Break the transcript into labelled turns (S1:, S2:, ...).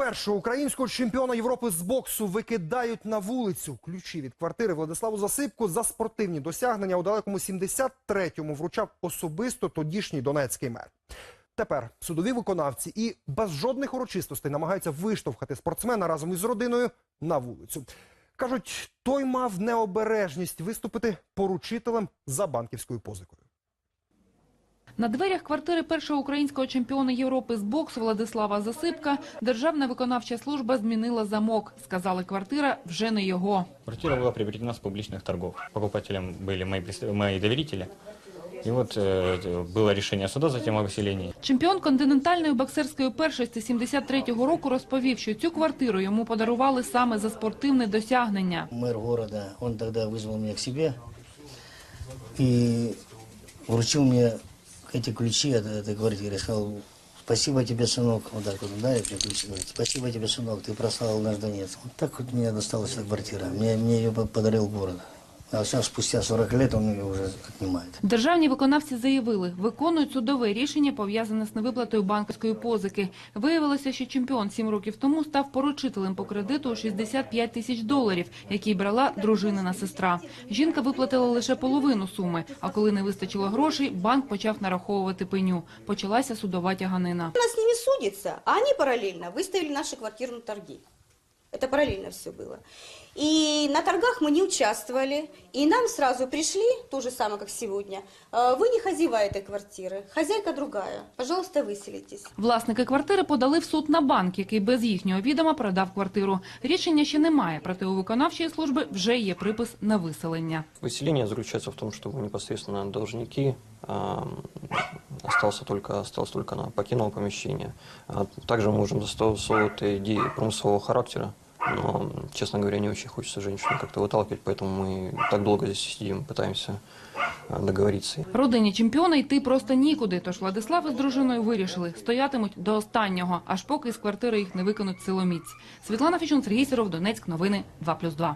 S1: Першого українського чемпіона Європи з боксу викидають на вулицю. Ключі від квартири Владиславу Засипку за спортивні досягнення у далекому 73-му вручав особисто тодішній донецький мер. Тепер судові виконавці і без жодних урочистостей намагаються виштовхати спортсмена разом із родиною на вулицю. Кажуть, той мав необережність виступити поручителем за банківською позикою.
S2: На дверях квартири першого українського чемпіона Європи з боксу Владислава Засипка Державна виконавча служба змінила замок. Сказали, квартира вже не його.
S3: Квартира была приобретена с публичных торгов. Покупателем были мои, представ- мои доверители. И вот э, было решение суда затем о выселении.
S2: Чемпіон континентальної боксерської першості 73-го року розповів, що цю квартиру йому подарували саме за спортивне досягнення.
S4: мэр города, он тогда вызвал меня к себе и вручил мне эти ключи от этой квартиры. Сказал, спасибо тебе, сынок. Вот так вот, да, я ключи. Говорит, спасибо тебе, сынок, ты прославил наш Донец. Вот так вот мне досталась эта квартира. Мне, мне ее по- подарил город. А сейчас, спустя 40 лет, он ее уже отнимает.
S2: Державні виконавці заявили, виконують судове рішення, пов'язане з невиплатою банківської позики. Виявилося, що чемпіон сім років тому став поручителем по кредиту у 65 тисяч доларів, який брала дружинина сестра. Жінка виплатила лише половину суми, а коли не вистачило грошей, банк почав нараховувати пеню. Почалася судова тяганина.
S5: Она с ними судится, а они параллельно выставили наши квартиры на торги. Это параллельно все было. И на торгах мы не участвовали, и нам сразу пришли, то же самое, как сегодня, «Э, вы не хозяева этой квартиры, хозяйка другая, пожалуйста, выселитесь.
S2: Власники квартири подали в суд на банк, який без їхнього відома продав квартиру. Рішення ще немає, проте у виконавчої служби вже є припис на виселення.
S6: Выселение заключается в том, что вы непосредственно должники, а, остался только, осталось только на покинул помещение. А Также мы можем застосовывать идеи промыслового характера, но, честно говоря, не очень хочется женщину как-то выталкивать, поэтому мы так долго здесь сидим, пытаемся а, договориться.
S2: Родині чемпіона йти просто нікуди, тож Владислав із дружиною вирішили, стоятимуть до останнього, аж поки з квартири їх не викинуть силоміць. Світлана Фічун, Сергій Сіров, Донецьк, новини 2+,2.